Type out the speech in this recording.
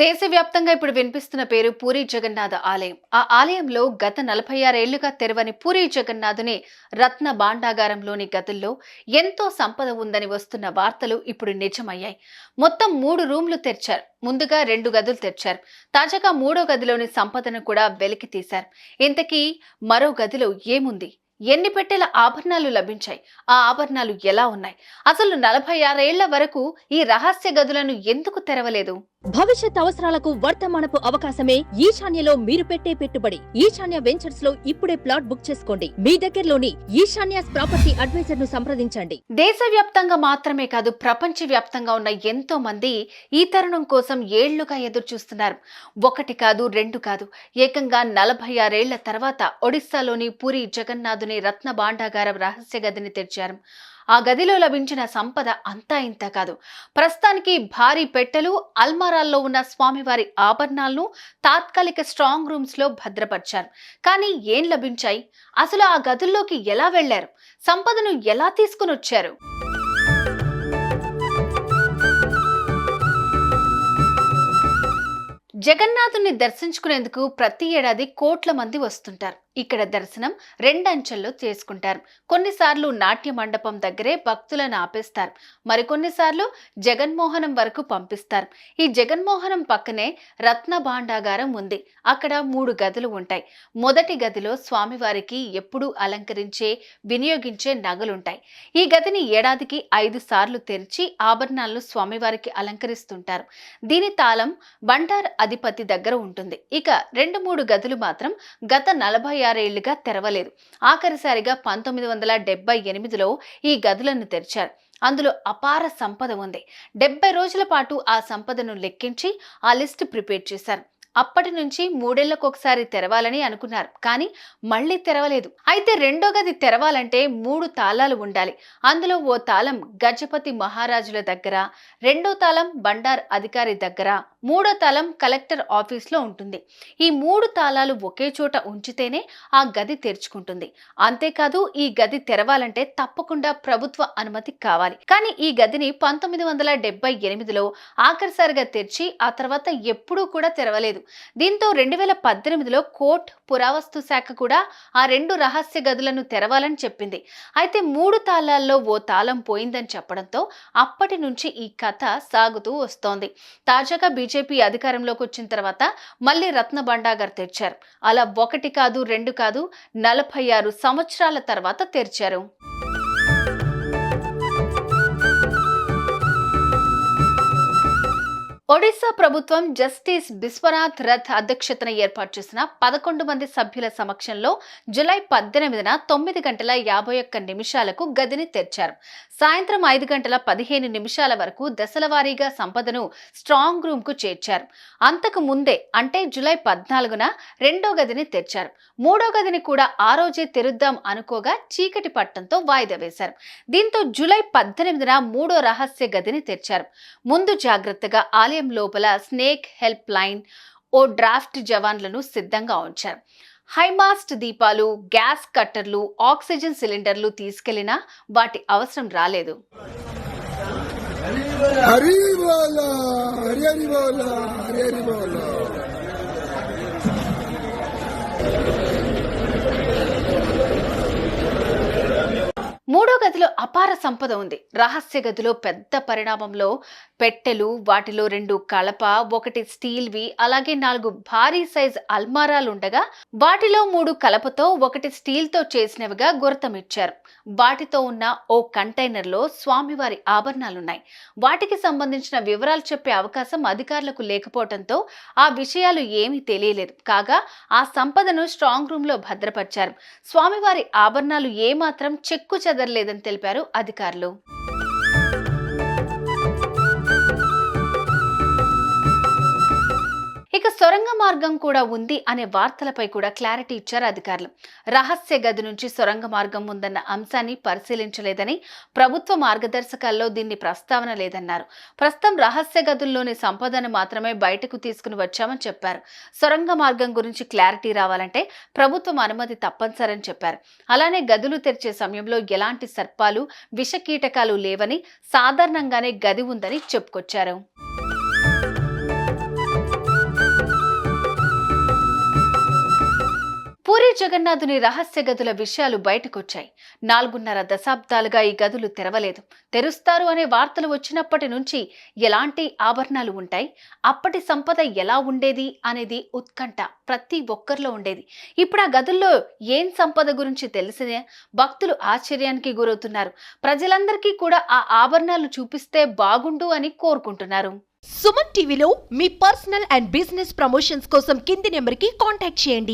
దేశవ్యాప్తంగా ఇప్పుడు వినిపిస్తున్న పేరు పూరి జగన్నాథ ఆలయం. ఆ ఆలయంలో గత నలభై ఆరేళ్ళుగా తెరవని పూరి జగన్నాథుని రత్న భాండాగారంలోని గదుల్లో ఎంతో సంపద ఉందని వస్తున్న వార్తలు ఇప్పుడు నిజమయ్యాయి. మొత్తం మూడు రూమ్లు తెరిచారు. ముందుగా రెండు గదులు తెరిచారు. తాజాగా మూడో గదిలోని సంపదను కూడా వెలికి తీశారు. ఇంతకీ మరో గదిలో ఏముంది? ఎన్ని పెట్టెల ఆభరణాలు లభించాయి? ఆ ఆభరణాలు ఎలా ఉన్నాయి? అసలు నలభై ఆరేళ్ళ వరకు ఈ రహస్య గదులను ఎందుకు తెరవలేదు? భవిష్యత్ అవసరాలకు వర్తమానపు అవకాశమే ఈశాన్యలో మీరు పెట్టే పెట్టుబడి. ఈశాన్య వెంచర్స్లో ఇప్పుడే ప్లాట్ బుక్ చేసుకోండి. మీ దగ్గరలోని ఈశాన్య ప్రాపర్టీ అడ్వైజర్ను సంప్రదించండి. దేశవ్యాప్తంగా మాత్రమే కాదు ప్రపంచ వ్యాప్తంగా ఉన్న ఎంతో మంది ఈ తరుణం కోసం ఏళ్ళుగా ఎదురు చూస్తున్నారు ఒకటి కాదు రెండు కాదు. ఏకంగా నలభై ఆరేళ్ళ తర్వాత ఒడిస్సాలోని పూరి జగన్నాథుని రత్న భాండాగారం రహస్య గదిని తెరిచారు. ఆ గదిలో లభించిన సంపద అంతా ఇంత కాదు. ప్రస్తుతానికి భారీ పెట్టెలు అల్మారాల్లో ఉన్న స్వామివారి ఆభరణాలను తాత్కాలిక స్ట్రాంగ్ రూమ్స్లో భద్రపరిచారు. కానీ ఏం లభించాయి? అసలు ఆ గదుల్లోకి ఎలా వెళ్ళారు సంపదను ఎలా తీసుకుని వచ్చారు? జగన్నాథుని దర్శించుకునేందుకు ప్రతి ఏడాది కోట్ల మంది వస్తుంటారు. ఇక్కడ దర్శనం రెండంచెల్లో చేసుకుంటారు. కొన్నిసార్లు నాట్య మండపం దగ్గరే భక్తులను ఆపేస్తారు. మరికొన్నిసార్లు జగన్మోహనం వరకు పంపిస్తారు. ఈ జగన్మోహనం పక్కనే రత్న భాండాగారం ఉంది. అక్కడ మూడు గదులు ఉంటాయి. మొదటి గదిలో స్వామివారికి ఎప్పుడూ అలంకరించే వినియోగించే నగలుంటాయి. ఈ గదిని ఏడాదికి ఐదు సార్లు తెరిచి ఆభరణాలను స్వామివారికి అలంకరిస్తుంటారు. దీని తాళం బండార్ అధిపతి దగ్గర ఉంటుంది. ఇక రెండు మూడు గదులు మాత్రం గత నలభై ఆరేళ్ళుగా తెరవలేదు. ఆఖరిసారిగా పంతొమ్మిది వందల డెబ్బై ఎనిమిదిలో ఈ గదులను తెరిచారు. అందులో అపార సంపద ఉంది. డెబ్బై రోజుల పాటు ఆ సంపదను లెక్కించి ఆ లిస్ట్ ప్రిపేర్ చేశారు. అప్పటి నుంచి మూడేళ్ళకొకసారి తెరవాలని అనుకున్నారు. కానీ మళ్ళీ తెరవలేదు. అయితే రెండో గది తెరవాలంటే మూడు తాళాలు ఉండాలి. అందులో ఓ తాళం గజపతి మహారాజుల దగ్గర రెండో తాళం బండార్ అధికారి దగ్గర మూడో తాళం కలెక్టర్ ఆఫీస్లో ఉంటుంది. ఈ మూడు తాళాలు ఒకే చోట ఉంచితేనే ఆ గది తెరుచుకుంటుంది. అంతేకాదు ఈ గది తెరవాలంటే తప్పకుండా ప్రభుత్వ అనుమతి కావాలి. కానీ ఈ గదిని పంతొమ్మిది వందల డెబ్బై ఎనిమిదిలో ఆఖరిసారిగా తెరిచి ఆ తర్వాత ఎప్పుడూ కూడా తెరవలేదు. దీంతో రెండు వేల పద్దెనిమిదిలో కోర్ట్ పురావస్తు శాఖ కూడా ఆ రెండు రహస్య గదులను తెరవాలని చెప్పింది. అయితే మూడు తాళాల్లో ఓ తాళం పోయిందని చెప్పడంతో అప్పటి నుంచి ఈ కథ సాగుతూ వస్తోంది. తాజాగా బీజేపీ అధికారంలోకి వచ్చిన తర్వాత మళ్ళీ రత్న భండాగర్ తెరిచారు. అలా ఒకటి కాదు రెండు కాదు నలభై ఆరు సంవత్సరాల తర్వాత తెరిచారు. ఒడిశా ప్రభుత్వం జస్టిస్ బిశ్వనాథ్ రథ్ అధ్యక్షతన ఏర్పాటు చేసిన పదకొండు మంది సభ్యుల సమక్షంలో జులై పద్దెనిమిదిన తొమ్మిది గంటల యాభై ఒక్క నిమిషాలకు గదిని తెరిచారు. సాయంత్రం ఐదు గంటల పదిహేను నిమిషాల వరకు దశల వారీగా సంపదను స్ట్రాంగ్ రూమ్కు చేర్చారు. అంతకు ముందే అంటే జులై పద్నాలుగున రెండో గదిని తెరిచారు. మూడో గదిని కూడా ఆ రోజే తెరుద్దాం అనుకోగా చీకటి పట్టంతో వాయిదా వేశారు. దీంతో జులై పద్దెనిమిదిన మూడో రహస్య గదిని తెరిచారు. ముందు జాగ్రత్తగా ఆలయం లోపల స్నేక్ హెల్ప్ లైన్ ఓ డ్రాఫ్ట్ జవాన్లను సిద్ధంగా ఉంచారు. హైమాస్ట్ దీపాలు గ్యాస్ కట్టర్లు ఆక్సిజన్ సిలిండర్లు తీసుకెళ్ళినా వాటి అవసరం రాలేదు. హరి బోలా హరి హరి బోలా హరి హరి బోలా మూడో గదిలో అపార సంపద ఉంది. రహస్య గదిలో పెద్ద పరిణామంలో పెట్టెలు వాటిలో రెండు కలప ఒకటి స్టీల్వి అలాగే నాలుగు భారీ సైజ్ అల్మారాలు ఉండగా వాటిలో మూడు కలపతో ఒకటి స్టీల్తో చేసినవిగా గుర్తమిచ్చారు. వాటితో ఉన్న ఓ కంటైనర్లో స్వామివారి ఆభరణాలున్నాయి. వాటికి సంబంధించిన వివరాలు చెప్పే అవకాశం అధికారులకు లేకపోవడంతో ఆ విషయాలు ఏమీ తెలియలేదు. కాగా ఆ సంపదను స్ట్రాంగ్ రూమ్లో భద్రపరిచారు. స్వామివారి ఆభరణాలు ఏమాత్రం చెక్కు చెదరలేదని తెలిపారు. అధికారులు. సొరంగ మార్గం కూడా ఉంది అనే వార్తలపై కూడా క్లారిటీ ఇచ్చారు అధికారులు. రహస్య గది నుంచి సొరంగ మార్గం ఉందన్న అంశాన్ని పరిశీలించలేదని ప్రభుత్వ మార్గదర్శకాల్లో దీన్ని ప్రస్తావన లేదన్నారు. ప్రస్తుతం రహస్య గదుల్లోని సంపదను మాత్రమే బయటకు తీసుకుని వచ్చామని చెప్పారు. సొరంగ మార్గం గురించి క్లారిటీ రావాలంటే ప్రభుత్వం అనుమతి తప్పనిసరని చెప్పారు. అలానే గదులు తెరిచే సమయంలో ఎలాంటి సర్పాలు విషకీటకాలు లేవని సాధారణంగానే గది ఉందని చెప్పుకొచ్చారు. జగన్నాథుని రహస్య గదుల విషయాలు బయటకొచ్చాయి. నాలుగున్నర దశాబ్దాలుగా ఈ గదులు తెరవలేదు. తెరుస్తారు అనే వార్తలు వచ్చినప్పటి నుంచి ఎలాంటి ఆభరణాలు ఉంటాయి? అప్పటి సంపద ఎలా ఉండేది? అనేది ఉత్కంఠ ప్రతి ఒక్కరిలో ఉండేది. ఇప్పుడు ఆ గదుల్లో ఏం సంపద గురించి తెలిసిన భక్తులు ఆశ్చర్యానికి గురవుతున్నారు. ప్రజలందరికీ కూడా ఆ ఆభరణాలు చూపిస్తే బాగుండు అని కోరుకుంటున్నారు. సుమన్ టీవీలో మీ పర్సనల్ అండ్ బిజినెస్ ప్రమోషన్స్ కోసం కింది నెంబర్కి కాంటాక్ట్ చేయండి.